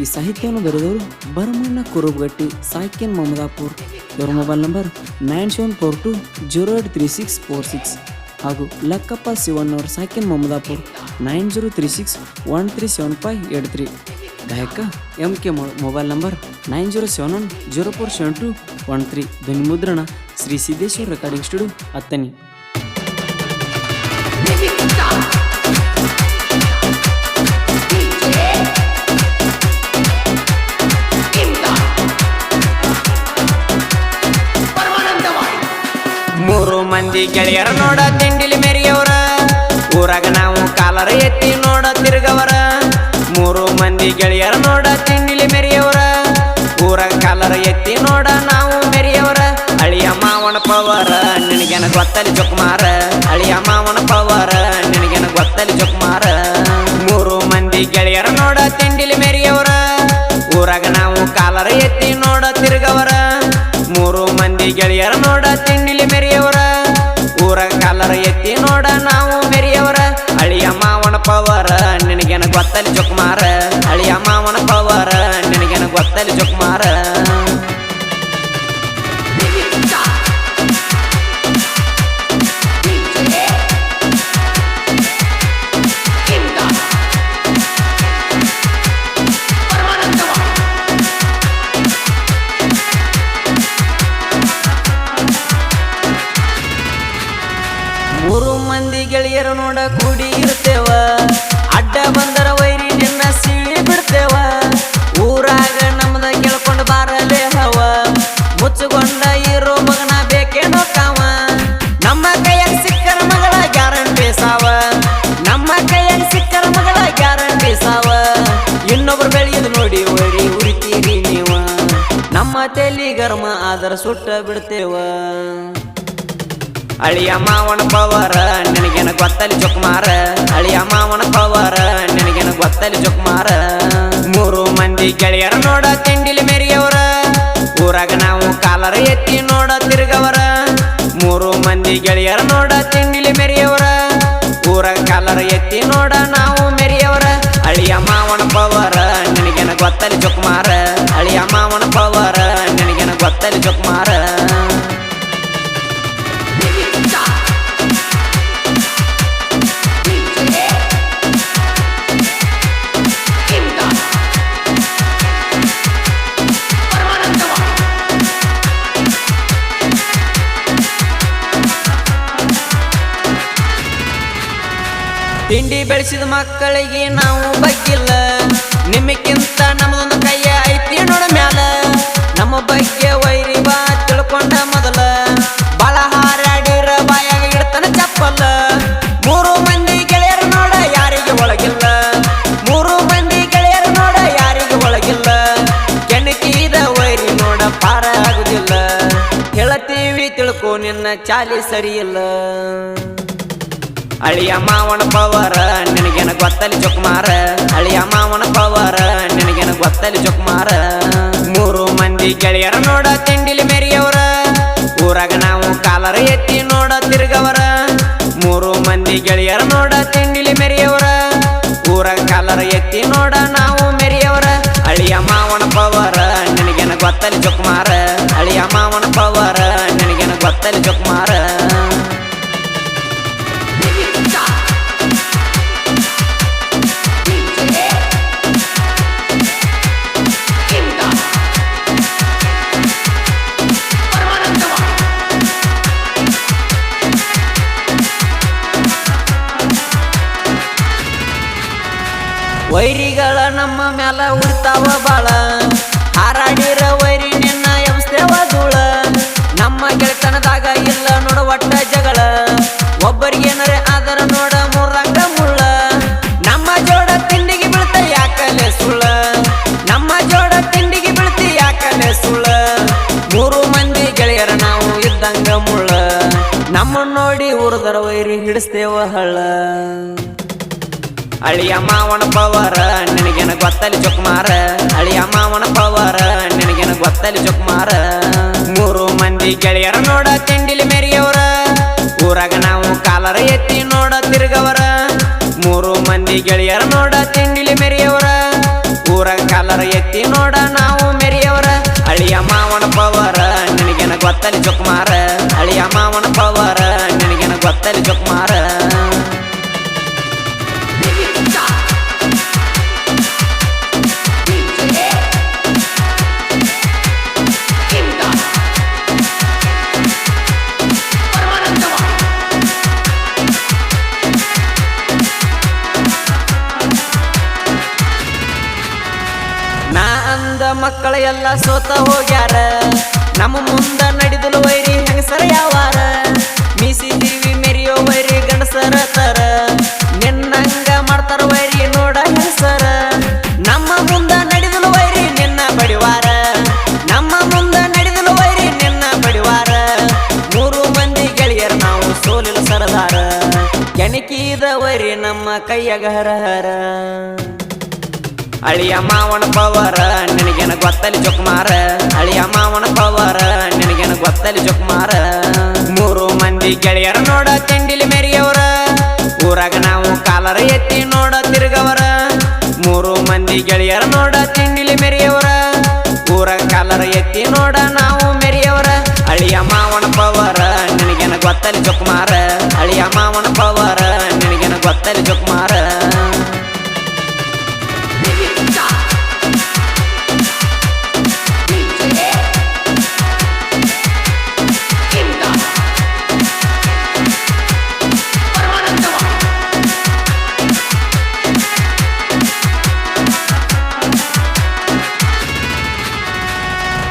ಈ ಸಾಹಿತ್ಯವನ್ನು ಬರೆದವರು ಭರಮಣ್ಣ ಕುರುಬಗಟ್ಟಿ, ಸಾಯ್ಕೆನ್ ಮಮದಾಪುರ್. ಇವರ mobile number nine seven four two zero eight three six four six ಹಾಗೂ ಲಕ್ಕಪ್ಪ ಶಿವಣ್ಣವ್ರ ಸಾಕಿನ್ Mamadapur nine zero three six one three seven five eight three ಗಾಯಕ M K mobile number nine zero seven one zero four seven two one three ಧ್ವನಿ ಮುದ್ರಣ Shri Siddeshwar recording studio ಹತ್ತನಿ ಮಂದಿ ಗೆಳೆಯರ ನೋಡ ತಿಂಡಿಲಿ ಮೆರಿಯವ್ರ. ಊರಾಗ ನಾವು ಕಾಲರ ಎತ್ತಿ ನೋಡ ತಿರುಗವರ. ಮೂರು ಮಂದಿ ಗೆಳೆಯರ ನೋಡ ತಿಂಡಿಲಿ ಮೆರಿಯವ್ರ. ಊರಾಗ ಕಾಲರ ಎತ್ತಿ ನೋಡ ನಾವು ಮೆರಿಯವರ. ಅಳಿಯ ಮಾವನ ಪವರ, ನಿನಗೇನ ಗೊತ್ತಲಿ ಜೊಕ್ಮಾರ. ಅಳಿಯ ಮಾವನ ಪವರ, ನಿನಗೇನ ಗೊತ್ತಲಿ ಜೊಕ್ಮಾರ. ಮೂರು ಮಂದಿ ಗೆಳೆಯರ ನೋಡ ತಿಂಡಿಲಿ ಮೆರಿಯವ್ರ. ಊರಾಗ ನಾವು ಕಾಲರ ಎತ್ತಿ ನೋಡ ತಿರುಗವರ. ಮೂರು ಮಂದಿ ಗೆಳೆಯರ ನೋಡ ತಿಂಡಿಲಿ ಮೆರಿಯವರ. ಕಾಲರ ಎತ್ತಿ ನೋಡ ನಾವು ಮೆರಿಯವರ ಅಳಿಯ ಮಾವನ ಪವರ ನಿನಗೇನ ಗೊತ್ತಲಿ ಜೊಕ್ಮಾರ ಅಳಿಯ ಮಾವನ ಪವರ ನಿನಗೇನ ಗೊತ್ತಲಿ ಜೊಕ್ಮಾರ ತಲಿ ಗರ್ಮ ಆದ್ರ ಸುಟ್ಟ ಬಿಡ್ತೇವ. ಅಳಿಯ ಮಾವನ ಪವರ, ನಿನಗೇನ ಗೊತ್ತಲಿ ಮಾರ ಅಳಿಯ ಮಾವನ ಪವರ, ನಿನಗೇನ ಗೊತ್ತಲಿ ಮಾರ ಮೂರು ಮಂದಿ ಗೆಳೆಯರ ನೋಡ ತಿಂಡಿಲಿ ಮೆರಿಯವರ. ಊರಾಗ ನಾವು ಕಾಲರ ಎತ್ತಿ ನೋಡ ತಿರುಗವರ. ಮೂರು ಮಂದಿ ಗೆಳೆಯರ ನೋಡ ತಿಂಡಿಲಿ ಮೆರಿಯವರ. ಊರಾಗ ಕಾಲರ ಎತ್ತಿ ನೋಡ ನಾವು ಮೆರಿಯವರ. ಅಳಿಯ ಮಾವನ ಪವರ, ನಿನಗೇನ ಗೊತ್ತಲಿ ಮಾರ ಅಳಿಯ ಮಾವನ ಪವರ ಗೊತ್ತಲಿ ಜೊಕ್ಮಾರ ತಿಂಡಿ ಬೆಳೆಸಿದ ಮಕ್ಕಳಿಗೆ ನಾವು ಬಗ್ಗಿಲ್ಲ. ನಿಮಗಿಂತ ನಮ್ಮದೊಂದು ಬಗ್ಗೆ ವೈರಿ ಬಾ, ತಿಳ್ಕೊಂಡ ಮೊದಲ. ಬಾಳ ಹಾರಾಡಿರ, ಬಾಯಾಗ ಇಡ್ತಾನ ಚಪ್ಪಲ್ಲ ಮೂರು ಮಂದಿ ಗೆಳೆಯರು ನೋಡ, ಯಾರಿಗೆ ಒಳಗಿಲ್ಲ. ಮೂರು ಮಂದಿ ಗೆಳೆಯರು ನೋಡ, ಯಾರಿಗೆ ಒಳಗಿಲ್ಲ. ಕೆಣಕಿದ ವೈರಿ ನೋಡ, ಪಾರ ಆಗುದಿಲ್ಲ. ಹೇಳತೀವಿ, ತಿಳ್ಕೊ, ನಿನ್ನ ಚಾಲಿ ಸರಿಯಿಲ್ಲ. ಅಳಿಯ ಮಾವನ ಪವರ, ನಿನಗೇನ ಗೊತ್ತಲಿ ಚುಕ್ಮಾರ. ಅಳಿಯ ಮಾವನ ಪವರ, ನಿನಗೇನ ಗೊತ್ತಲಿ ಚುಕ್ಮಾರ. ಮೂರು ಮಂದಿ ಗೆಳೆಯರ ನೋಡ ತಿಂಡಿಲಿ ಮೆರಿಯವರ. ಊರಾಗ ನಾವು ಕಾಲರ ಎತ್ತಿ ನೋಡ ತಿರುಗವರ. ಮೂರು ಮಂದಿ ಗೆಳೆಯರ ನೋಡ ತಿಂಡಿಲಿ ಮೆರಿಯವರ. ಊರಾಗ ಕಾಲರ ಎತ್ತಿ ನೋಡ ನಾವು ಮೆರಿಯವರ. ಅಳಿಯ ಮಾವನ ಪವರ, ನಿನಗೇನ ಗೊತ್ತಲಿ ಚುಕ್ಮಾರ ಅಳಿಯ ಮಾವನ ಪವರ ಮ್ಯಾಲ ಉಡ್ತಾವ ಬಾಳ. ಹಾರಾಡಿರ ವೈರಿ ನಿನ್ನ ಎಬ್ಸ್ತೇವ ಧೂಳ. ನಮ್ಮ ಗೆಳೆತನದಾಗ ಇಲ್ಲ ನೋಡ ಒಟ್ಟ ಜಗಳ. ಒಬ್ಬರಿಗೇನರೆ ಆದರ ನೋಡ ಮೂರಂಗ ಮುಳ್ಳ. ನಮ್ಮ ಜೋಡ ತಿಂಡಿಗೆ ಬೀಳ್ತ ಯಾಕಲೆ ಸುಳ್ಳ. ನಮ್ಮ ಜೋಡ ತಿಂಡಿಗೆ ಬೀಳ್ತಿ ಯಾಕಲೆ ಸುಳ್ಳ. ಮೂರು ಮಂದಿ ಗೆಳೆಯರ ನಾವು ಇದ್ದಂಗ ಮುಳ್ಳ. ನಮ್ಮ ನೋಡಿ ಉರ್ದರ ವೈರಿ ಹಿಡಿಸ್ತೇವ ಹಳ್ಳ. ಅಳಿಯ ಮಾವನ ಪವರ, ನಿನಗೇನ ಗೊತ್ತಲಿ ಚುಕ್ಮಾರ? ಅಳಿಯ ಮಾವನ ಪವರ, ನಿನಗೇನ ಗೊತ್ತಲಿ ಚುಕ್ಮಾರ? ಮೂರು ಮಂದಿ ಗೆಳೆಯರ ನೋಡ ತಿಂಡಿಲಿ ಮೆರಿಯವರ. ಊರಾಗ ನಾವು ಕಾಲರ ಎತ್ತಿ ನೋಡ ತಿರುಗವರ. ಮೂರು ಮಂದಿ ಗೆಳೆಯರ ನೋಡ ತಿಂಡಿಲಿ ಮೆರಿಯವರ. ಊರಾಗ ಕಾಲರ ಎತ್ತಿ ನೋಡ ನಾವು ಮೆರಿಯವರ. ಅಳಿಯ ಮಾವನ ಪವರ, ನಿನಗೇನ ಗೊತ್ತಲಿ ಚುಕ್ಮಾರ? ಅಳಿಯ ಮಾವನ ಪವರ, ನಿನಗೇನ ಗೊತ್ತಲಿ ಜೊಕ್ಮಾರ ಮಕ್ಕಳ ಎಲ್ಲ ಸೋತ ಹೋಗ್ಯಾರ. ನಮ್ಮ ಮುಂದ ನಡೆದಲು ವೈರಿ ಹೆಂಗಸರ ಯಾವಾರ. ಮೀಸಿ ತಿರುವಿ ಮೆರಿಯೋ ವೈರಿ ಗಂಡಸರ ತರ. ನಿನ್ನಂಗ ಮಾಡ್ತಾರ ವೈರಿ ನೋಡ ಹೆಸರ ನಮ್ಮ ಮುಂದ ನಡೆದಲು ವೈರಿ ನಿನ್ನ ಬಡಿವಾರ. ನಮ್ಮ ಮುಂದ ನಡೆದಲು ವೈರಿ ನಿನ್ನ ಬಡಿವಾರ. ಮೂರು ಮಂದಿ ಗೆಳೆಯರ ನಾವು ಸೋಲಿನ ಸರದಾರ. ಕೆಣಕಿದ ವೈರಿ ನಮ್ಮ ಕೈಯಾಗ ಹರ ಅಳಿಯ ಮಾವನ ಪವರ, ನಿನಗೇನ ಗೊತ್ತಲಿ ಚುಕ್ಮಾರ ಅಳಿಯ ಮಾವನ ಪವರ, ನಿನಗೇನ ಗೊತ್ತಲಿ ಚುಕ್ಮಾರ ಮೂರು ಮಂದಿ ಗೆಳೆಯರ ನೋಡ ತಿಂಡಿಲಿ ಮೆರಿಯವರ. ಊರಾಗ ನಾವು ಕಾಲರ ಎತ್ತಿ ನೋಡ ತಿರುಗವರ. ಮೂರು ಮಂದಿ ಗೆಳೆಯರ ನೋಡ ತಿಂಡಿಲಿ ಮೆರಿಯವರ. ಊರಾಗ ಕಾಲರ ಎತ್ತಿ ನೋಡ ನಾವು ಮೆರಿಯವರ. ಅಳಿಯ ಮಾವನ ಪವರ, ನಿನಗೇನ ಗೊತ್ತಲಿ ಚುಕ್ಮಾರ ಅಳಿಯ ಮಾವನ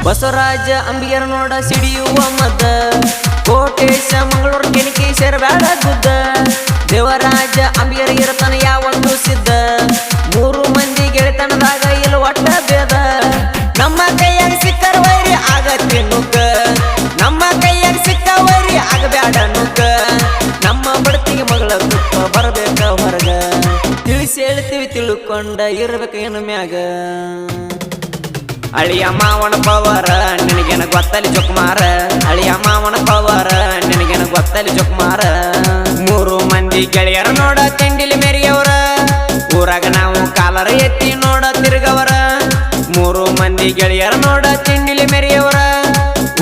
ಬಸವರಾಜ ಅಂಬಿಗರ ನೋಡ ಸಿಡಿಯುವ ಮದ ಕೋಟೇಶ ಮಂಗಳೂರು ಕೆಣಕಿ ಶರಬ್ಯಾಡ ಗುದ್ದ ದೇವರಾಜ ಅಂಬಿಗರ ಇರತನ ಯಾವೊಂದು ಸಿದ್ಧ ಮೂರು ಮಂದಿ ಗೆಳೆತನದಾಗ ಇಲ್ಲ ಒಟ್ಟ ಭೇದ ನಮ್ಮ ಕೈಯಾಗ ಸಿಕ್ಕರ ವೈರಿ ಆಗತ್ತೆ ನುಗ್ಗ ನಮ್ಮ ಕೈಯಾಗ ಸಿಕ್ಕ ವೈರಿ ಆಗಬ್ಯಾಡ ನುಗ್ಗ ನಮ್ಮ ಬಡತಿಗೆ ಮಗಳ ತುಪ್ಪ ಬರಬೇಕ ಹೊರಗ ತಿಳಿಸಿ ಹೇಳ್ತೀವಿ ತಿಳ್ಕೊಂಡ ಇರ್ಬೇಕು ಏನು ಮ್ಯಾಗ ಅಳಿಯ ಮಾವನ ಪವರ ನಿನಗೇನ ಗೊತ್ತಲಿ ಜುಕ್ಮಾರ? ಅಳಿಯ ಮಾವನ ಪವರ ನಿನಗೇನ ಗೊತ್ತಲಿ ಜುಕ್ಮಾರ? ಮೂರು ಮಂದಿ ಗೆಳೆಯರ ನೋಡ ತಿಂಡಿಲಿ ಮೆರಿಯವರ. ಊರಾಗ ನಾವು ಕಾಲರ ಎತ್ತಿ ನೋಡ ತಿರುಗವರ. ಮೂರು ಮಂದಿ ಗೆಳೆಯರ ನೋಡ ತಿಂಡಿಲಿ ಮೆರಿಯವರ.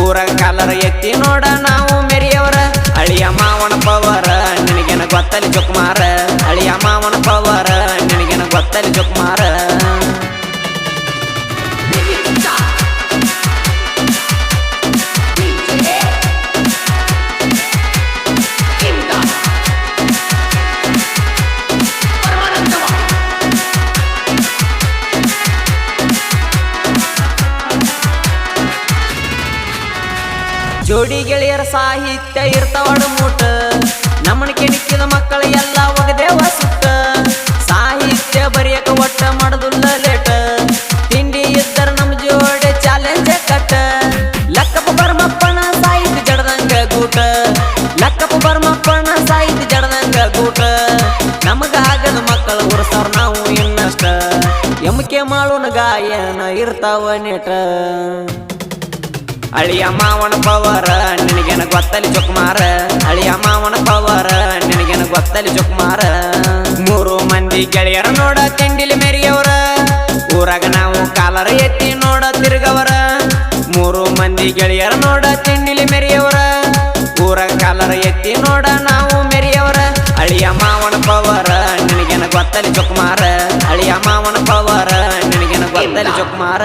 ಊರಾಗ ಕಾಲರ ಎತ್ತಿ ನೋಡ ನಾವು ಮೆರಿಯವರ. ಅಳಿಯ ಮಾವನ ಪವರ ನಿನಗೇನ ಗೊತ್ತಲಿ ಜೊಕ್ಮಾರ? ಜೋಡಿ ಗೆಳೆಯರ ಸಾಹಿತ್ಯ ಇರ್ತಾವಡ ಮೂಟ. ನಮ್ಮನ ಕೆಣಕಿದ ಮಕ್ಕಳ ಎಲ್ಲ ಒಗದೆ ಸುತ್ತ ಸಾಹಿತ್ಯ ಬರೆಯಕ ಒಟ್ಟ ಮಾಡದುಲ್ಲ ಲೇಟ. ತಿಂಡಿ ಇದ್ದರ ನಮ್ಮ ಜೋಡಿ ಚಾಲೆಂಜ್ ಕಟ್ಟ. ಲಕ್ಕಪ್ಪ ಬರ್ಮಪ್ಪನ ಸಾಹಿತ್ಯ ಜಡದಂಗ ಗೂಟ. ಲಕ್ಕಪ್ಪ ಬರ್ಮಪ್ಪನ ಸಾಹಿತ್ಯ ಜಡದಂಗ ಗೂಟ. ನಮಗ ಆಗದ ಮಕ್ಕಳ ಉರ್ಸವ್ರ ನಾವು ಇನ್ನಷ್ಟ. ಎಮಕೆ ಮಾಡೋಣ ಗಾಯನ ಇರ್ತಾವ ನೆಟ. ಅಳಿಯ ಮಾವನ ಪವರ ನಿನಗೇನ ಗೊತ್ತಲಿ ಚುಕ್ಮಾರ ಅಳಿಯ ಮಾವನ ಪವರ ನಿನಗೇನ ಗೊತ್ತಲಿ ಚುಕ್ಮಾರ ಮೂರು ಮಂದಿ ಗೆಳೆಯರ ನೋಡ ತಿಂಡಿಲಿ ಮೆರಿಯವರ. ಊರಾಗ ನಾವು ಕಾಲರ ಎತ್ತಿ ನೋಡ ತಿರುಗವರ. ಮೂರು ಮಂದಿ ಗೆಳೆಯರ ನೋಡ ತಿಂಡಿಲಿ ಮೆರಿಯವರ. ಊರಾಗ ಕಾಲರ ಎತ್ತಿ ನೋಡ ನಾವು ಮೆರಿಯವರ. ಅಳಿಯ ಮಾವನ ಪವರ ನಿನಗೇನ ಗೊತ್ತಲಿ ಚುಕ್ಮಾರ ಅಳಿಯ ಮಾವನ ಪವರ ನಿನಗೇನ ಗೊತ್ತಲಿ ಜೊಕ್ಮಾರ?